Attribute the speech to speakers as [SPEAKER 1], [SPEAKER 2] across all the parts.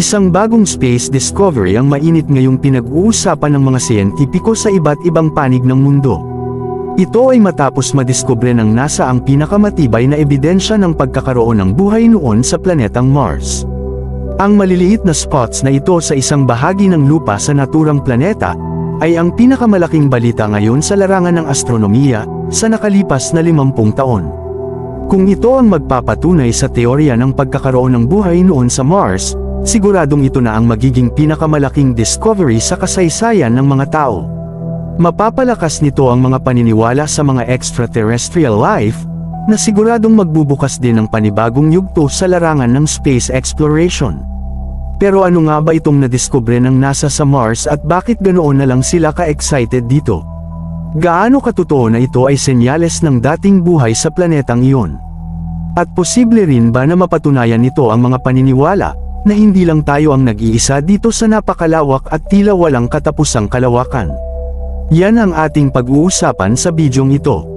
[SPEAKER 1] Isang bagong space discovery ang mainit ngayong pinag-uusapan ng mga siyentipiko sa iba't ibang panig ng mundo. Ito ay matapos madiskubre ng NASA ang pinakamatibay na ebidensya ng pagkakaroon ng buhay noon sa planetang Mars. Ang maliliit na spots na ito sa isang bahagi ng lupa sa naturang planeta, ay ang pinakamalaking balita ngayon sa larangan ng astronomiya, sa nakalipas na 50 taon. Kung ito ang magpapatunay sa teorya ng pagkakaroon ng buhay noon sa Mars, siguradong ito na ang magiging pinakamalaking discovery sa kasaysayan ng mga tao. Mapapalakas nito ang mga paniniwala sa mga extraterrestrial life, na siguradong magbubukas din ng panibagong yugto sa larangan ng space exploration. Pero ano nga ba itong nadiskubre ng NASA sa Mars at bakit ganoon na lang sila ka-excited dito? Gaano katotoo na ito ay senyales ng dating buhay sa planetang iyon? At posible rin ba na mapatunayan nito ang mga paniniwala, na hindi lang tayo ang nag-iisa dito sa napakalawak at tila walang katapusang kalawakan? Yan ang ating pag-uusapan sa bidyong ito.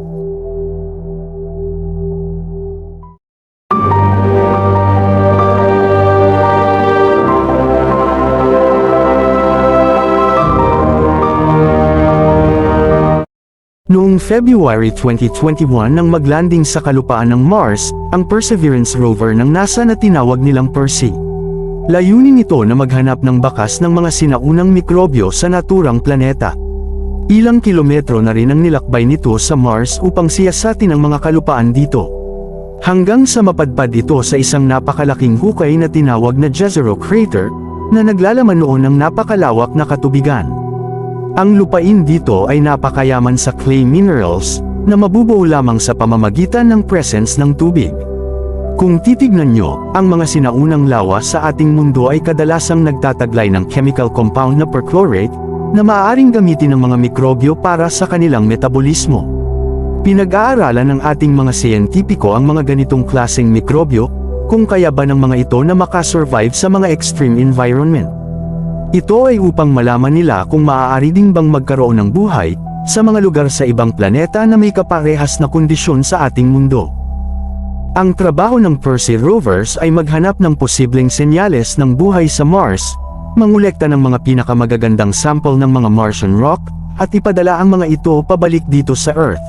[SPEAKER 1] Noong February 2021 nang maglanding sa kalupaan ng Mars, ang Perseverance rover ng NASA na tinawag nilang Percy. Layunin nito na maghanap ng bakas ng mga sinaunang mikrobyo sa naturang planeta. Ilang kilometro na rin ang nilakbay nito sa Mars upang siyasatin ang mga kalupaan dito. Hanggang sa mapadpad ito sa isang napakalaking hukay na tinawag na Jezero Crater, na naglalaman noon ng napakalawak na katubigan. Ang lupain dito ay napakayaman sa clay minerals, na mabubuo lamang sa pamamagitan ng presence ng tubig. Kung titignan nyo, ang mga sinaunang lawa sa ating mundo ay kadalasang nagtataglay ng chemical compound na perchlorate, na maaaring gamitin ng mga mikrobyo para sa kanilang metabolismo. Pinag-aaralan ng ating mga siyentipiko ang mga ganitong klaseng mikrobyo, kung kaya ba ng mga ito na makasurvive sa mga extreme environment. Ito ay upang malaman nila kung maaari ding bang magkaroon ng buhay, sa mga lugar sa ibang planeta na may kaparehas na kondisyon sa ating mundo. Ang trabaho ng Percy rovers ay maghanap ng posibleng senyales ng buhay sa Mars, mangolekta ng mga pinakamagagandang sample ng mga Martian rock, at ipadala ang mga ito pabalik dito sa Earth.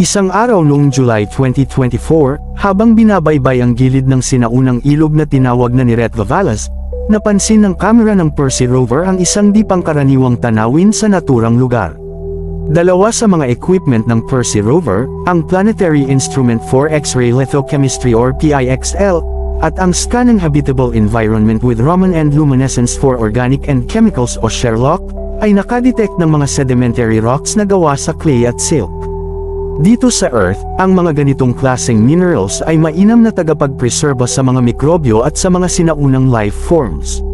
[SPEAKER 1] Isang araw noong July 2024, habang binabaybay ang gilid ng sinaunang ilog na tinawag na ni Retva Valles, napansin ng kamera ng Percy rover ang isang di pangkaraniwang tanawin sa naturang lugar. Dalawa sa mga equipment ng Percy rover, ang Planetary Instrument for X-ray Lithochemistry or PIXL, at ang Scanning Habitable Environment with Raman and Luminescence for Organic and Chemicals o SHERLOC, ay nakadetect ng mga sedimentary rocks na gawa sa clay at silk. Dito sa Earth, ang mga ganitong klaseng minerals ay mainam na tagapagpreserba sa mga mikrobyo at sa mga sinaunang life forms.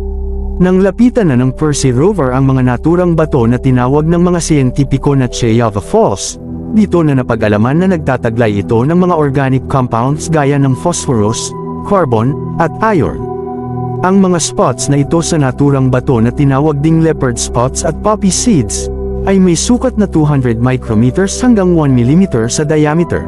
[SPEAKER 1] Nang lapitan na ng Percy rover ang mga naturang bato na tinawag ng mga siyentipiko na Cheyava Falls, dito na napag-alaman na nagtataglay ito ng mga organic compounds gaya ng phosphorus, carbon, at iron. Ang mga spots na ito sa naturang bato na tinawag ding leopard spots at poppy seeds, ay may sukat na 200 micrometers hanggang 1 mm sa diameter.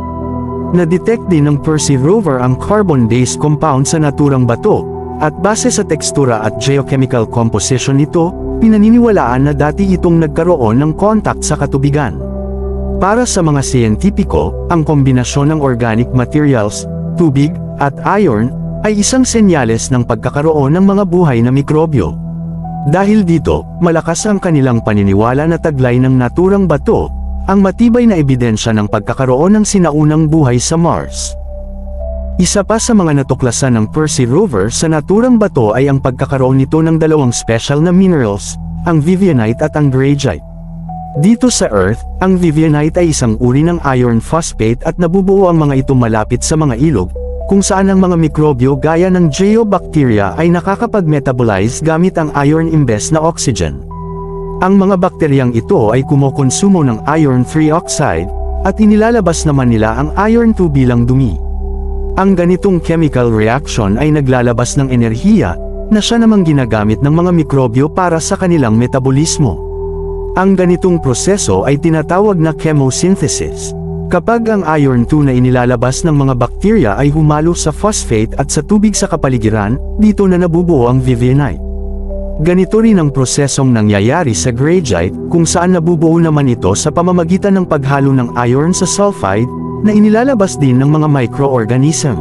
[SPEAKER 1] Na-detect din ng Percy rover ang carbon-based compound sa naturang bato, at base sa tekstura at geochemical composition nito, pinaniniwalaan na dati itong nagkaroon ng contact sa katubigan. Para sa mga siyentipiko, ang kombinasyon ng organic materials, tubig, at iron, ay isang senyales ng pagkakaroon ng mga buhay na mikrobyo. Dahil dito, malakas ang kanilang paniniwala na taglay ng naturang bato, ang matibay na ebidensya ng pagkakaroon ng sinaunang buhay sa Mars. Isa pa sa mga natuklasan ng Percy rover sa naturang bato ay ang pagkakaroon nito ng dalawang special na minerals, ang Vivianite at ang Gragite. Dito sa Earth, ang Vivianite ay isang uri ng iron phosphate at nabubuo ang mga ito malapit sa mga ilog, kung saan ang mga mikrobyo gaya ng geobacteria ay nakakapag-metabolize gamit ang iron imbes na oxygen. Ang mga bakteryang ito ay kumokonsumo ng iron-3 oxide, at inilalabas naman nila ang iron-2 bilang dumi. Ang ganitong chemical reaction ay naglalabas ng enerhiya, na siya namang ginagamit ng mga mikrobyo para sa kanilang metabolismo. Ang ganitong proseso ay tinatawag na chemosynthesis. Kapag ang iron 2 na inilalabas ng mga bakterya ay humalo sa phosphate at sa tubig sa kapaligiran, dito na nabubuo ang vivianite. Ganito rin ang prosesong nangyayari sa greigite, kung saan nabubuo naman ito sa pamamagitan ng paghalo ng iron sa sulfide, na inilalabas din ng mga microorganism.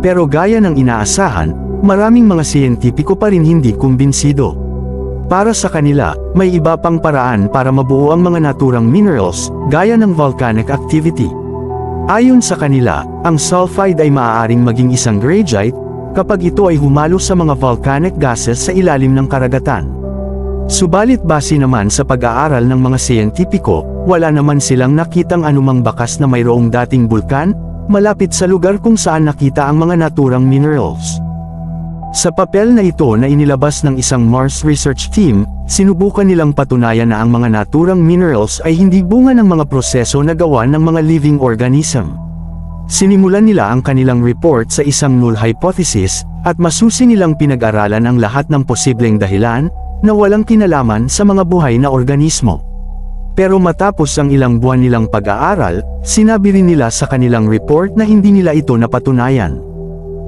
[SPEAKER 1] Pero gaya ng inaasahan, maraming mga siyentipiko pa rin hindi kumbinsido. Para sa kanila, may iba pang paraan para mabuo ang mga naturang minerals, gaya ng volcanic activity. Ayon sa kanila, ang sulfide ay maaaring maging isang greigite, kapag ito ay humalo sa mga volcanic gases sa ilalim ng karagatan. Subalit base naman sa pag-aaral ng mga siyentipiko, wala naman silang nakitang anumang bakas na mayroong dating bulkan, malapit sa lugar kung saan nakita ang mga naturang minerals. Sa papel na ito na inilabas ng isang Mars research team, sinubukan nilang patunayan na ang mga naturang minerals ay hindi bunga ng mga proseso na gawa ng mga living organism. Sinimulan nila ang kanilang report sa isang null hypothesis, at masusi nilang pinag-aralan ang lahat ng posibleng dahilan, na walang kinalaman sa mga buhay na organismo. Pero matapos ang ilang buwan nilang pag-aaral, sinabi rin nila sa kanilang report na hindi nila ito napatunayan.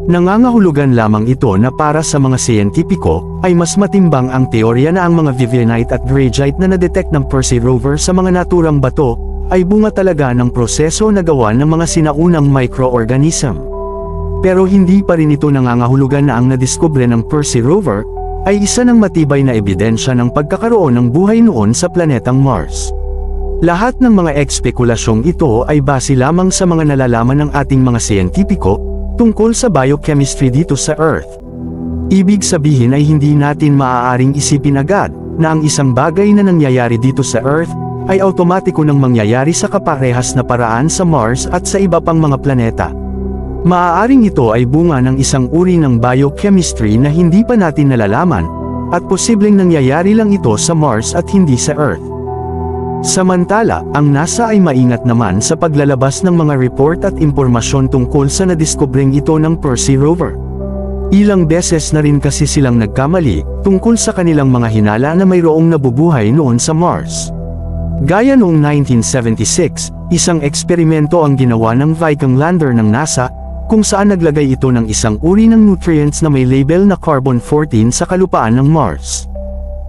[SPEAKER 1] Nangangahulugan lamang ito na para sa mga siyentipiko, ay mas matimbang ang teorya na ang mga vivianite at greigite na nadetect ng Percy rover sa mga naturang bato, ay bunga talaga ng proseso na gawa ng mga sinaunang microorganism. Pero hindi pa rin ito nangangahulugan na ang nadiskubre ng Percy rover, ay isa ng matibay na ebidensya ng pagkakaroon ng buhay noon sa planetang Mars. Lahat ng mga ekspekulasyong ito ay base lamang sa mga nalalaman ng ating mga siyentipiko, tungkol sa biochemistry dito sa Earth. Ibig sabihin ay hindi natin maaaring isipin agad, na ang isang bagay na nangyayari dito sa Earth, ay automatiko nang mangyayari sa kaparehas na paraan sa Mars at sa iba pang mga planeta. Maaaring ito ay bunga ng isang uri ng biochemistry na hindi pa natin nalalaman, at posibleng nangyayari lang ito sa Mars at hindi sa Earth. Samantala, ang NASA ay maingat naman sa paglalabas ng mga report at impormasyon tungkol sa nadiskubring ito ng Percy rover. Ilang beses na rin kasi silang nagkamali, tungkol sa kanilang mga hinala na mayroong nabubuhay noon sa Mars. Gaya noong 1976, isang eksperimento ang ginawa ng Viking lander ng NASA, kung saan naglagay ito ng isang uri ng nutrients na may label na carbon-14 sa kalupaan ng Mars.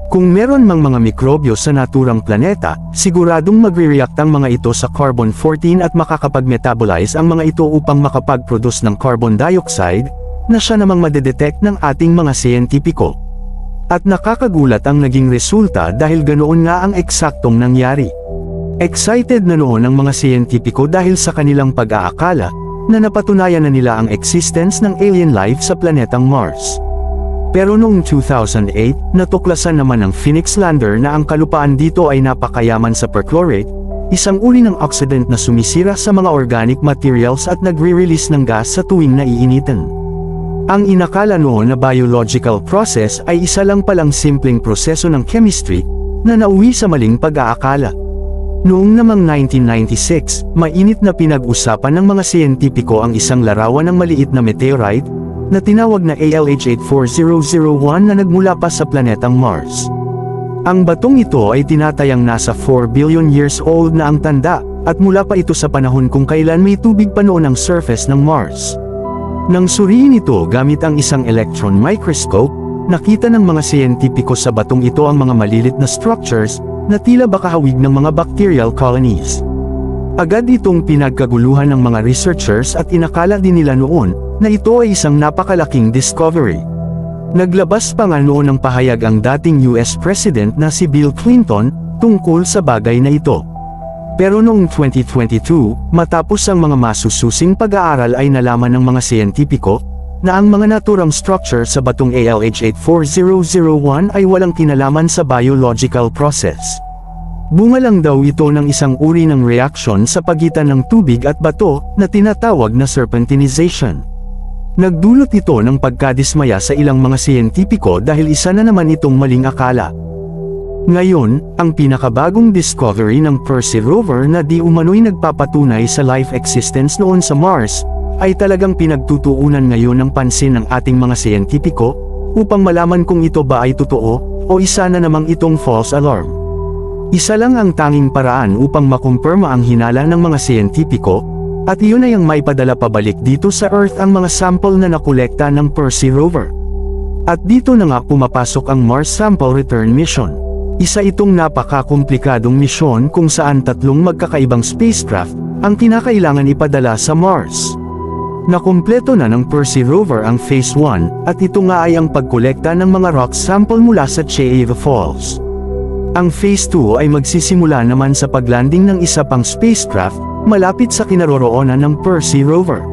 [SPEAKER 1] Kung meron mang mga mikrobyo sa naturang planeta, siguradong magre-react ang mga ito sa carbon-14 at makakapag-metabolize ang mga ito upang makapag-produce ng carbon dioxide, na siya namang madedetect ng ating mga siyentipiko. At nakakagulat ang naging resulta dahil ganoon nga ang eksaktong nangyari. Excited na noon ang mga siyentipiko dahil sa kanilang pag-aakala, na napatunayan na nila ang existence ng alien life sa planetang Mars. Pero noong 2008, natuklasan naman ng Phoenix Lander na ang kalupaan dito ay napakayaman sa perchlorate, isang uri ng oxidant na sumisira sa mga organic materials at nagre-release ng gas sa tuwing naiinitan. Ang inakala noon na biological process ay isa lang palang simpleng proseso ng chemistry, na nauwi sa maling pag-aakala. Noong namang 1996, mainit na pinag-usapan ng mga siyentipiko ang isang larawan ng maliit na meteorite, na tinawag na ALH84001 na nagmula pa sa planetang Mars. Ang batong ito ay tinatayang nasa 4 billion years old na ang tanda, at mula pa ito sa panahon kung kailan may tubig pa noon ang surface ng Mars. Nang suriin ito gamit ang isang electron microscope, nakita ng mga siyentipiko sa batong ito ang mga malilit na structures, na tila bakahawig ng mga bacterial colonies. Agad itong pinagkaguluhan ng mga researchers at inakala din nila noon, na ito ay isang napakalaking discovery. Naglabas pa nga noon ng pahayag ang dating US President na si Bill Clinton, tungkol sa bagay na ito. Pero noong 2022, matapos ang mga masususing pag-aaral ay nalaman ng mga siyentipiko, na ang mga naturang structure sa batong ALH84001 ay walang kinalaman sa biological process. Bunga lang daw ito ng isang uri ng reaction sa pagitan ng tubig at bato, na tinatawag na serpentinization. Nagdulot ito ng pagkadismaya sa ilang mga siyentipiko dahil isa na naman itong maling akala. Ngayon, ang pinakabagong discovery ng Percy rover na di umano'y nagpapatunay sa life existence noon sa Mars, ay talagang pinagtutuunan ngayon ng pansin ng ating mga siyentipiko, upang malaman kung ito ba ay totoo, o isa na namang itong false alarm. Isa lang ang tanging paraan upang makumpirma ang hinala ng mga siyentipiko, at iyon ay ang maipadala pabalik dito sa Earth ang mga sample na nakolekta ng Percy rover. At dito na nga pumapasok ang Mars Sample Return Mission. Isa itong napakakomplikadong misyon kung saan tatlong magkakaibang spacecraft ang kinakailangan ipadala sa Mars. Nakumpleto na ng Percy rover ang Phase 1 at ito nga ay ang pagkolekta ng mga rock sample mula sa Cheava Falls. Ang Phase 2 ay magsisimula naman sa paglanding ng isa pang spacecraft malapit sa kinaroroonan ng Percy rover.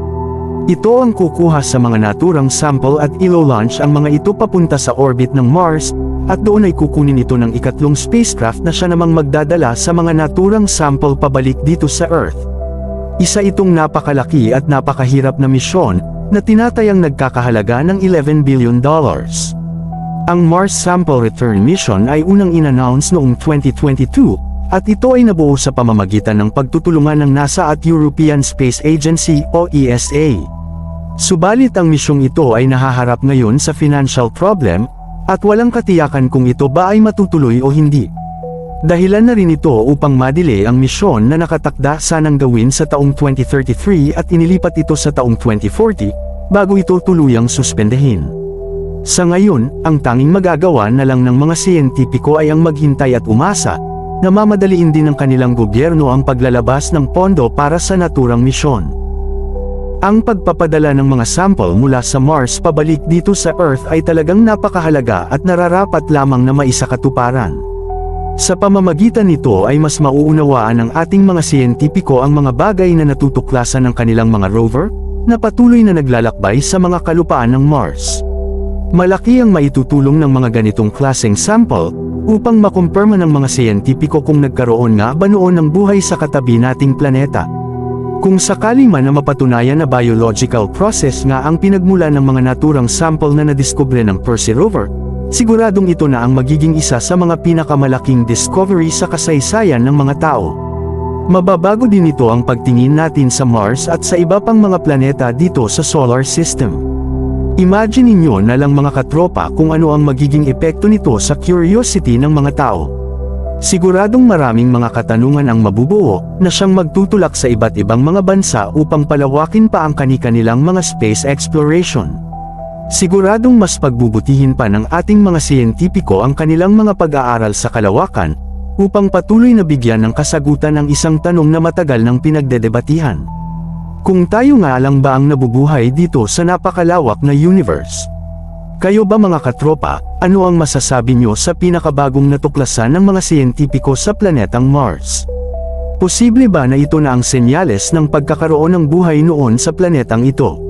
[SPEAKER 1] Ito ang kukuha sa mga naturang sample at ilo-launch ang mga ito papunta sa orbit ng Mars, at doon ay kukunin ito ng ikatlong spacecraft na siya namang magdadala sa mga naturang sample pabalik dito sa Earth. Isa itong napakalaki at napakahirap na misyon, na tinatayang nagkakahalaga ng 11 billion dollars. Ang Mars Sample Return Mission ay unang inannounce noong 2022, at ito ay nabuo sa pamamagitan ng pagtutulungan ng NASA at European Space Agency o ESA. Subalit ang misyong ito ay nahaharap ngayon sa financial problem, at walang katiyakan kung ito ba ay matutuloy o hindi. Dahilan na rin ito upang madile ang misyon na nakatakda sanang gawin sa taong 2033 at inilipat ito sa taong 2040, bago ito tuluyang suspendehin. Sa ngayon, ang tanging magagawa na lang ng mga siyentipiko ay ang maghintay at umasa, na mamadaliin din ng kanilang gobyerno ang paglalabas ng pondo para sa naturang misyon. Ang pagpapadala ng mga sample mula sa Mars pabalik dito sa Earth ay talagang napakahalaga at nararapat lamang na maisakatuparan. Sa pamamagitan nito ay mas mauunawaan ng ating mga siyentipiko ang mga bagay na natutuklasan ng kanilang mga rover, na patuloy na naglalakbay sa mga kalupaan ng Mars. Malaki ang maitutulong ng mga ganitong klaseng sample, upang makumpirma ng mga siyentipiko kung nagkaroon nga ba noon ng buhay sa katabi nating planeta. Kung sakali man na mapatunayan na biological process nga ang pinagmula ng mga naturang sample na nadiskubre ng Percy rover, siguradong ito na ang magiging isa sa mga pinakamalaking discovery sa kasaysayan ng mga tao. Mababago din ito ang pagtingin natin sa Mars at sa iba pang mga planeta dito sa solar system. Imagine ninyo na lang mga katropa kung ano ang magiging epekto nito sa curiosity ng mga tao. Siguradong maraming mga katanungan ang mabubuo na siyang magtutulak sa iba't ibang mga bansa upang palawakin pa ang kani-kanilang mga space exploration. Siguradong mas pagbubutihin pa ng ating mga siyentipiko ang kanilang mga pag-aaral sa kalawakan, upang patuloy na bigyan ng kasagutan ang isang tanong na matagal nang pinagdedebatihan. Kung tayo nga lang ba ang nabubuhay dito sa napakalawak na universe? Kayo ba mga katropa, ano ang masasabi nyo sa pinakabagong natuklasan ng mga siyentipiko sa planetang Mars? Posible ba na ito na ang senyales ng pagkakaroon ng buhay noon sa planetang ito?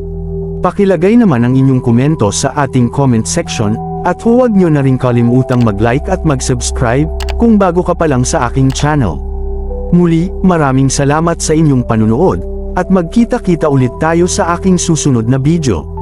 [SPEAKER 1] Pakilagay naman ang inyong komento sa ating comment section, at huwag nyo na rin kalimutang mag-like at mag-subscribe, kung bago ka pa lang sa aking channel. Muli, maraming salamat sa inyong panunood, at magkita-kita ulit tayo sa aking susunod na video.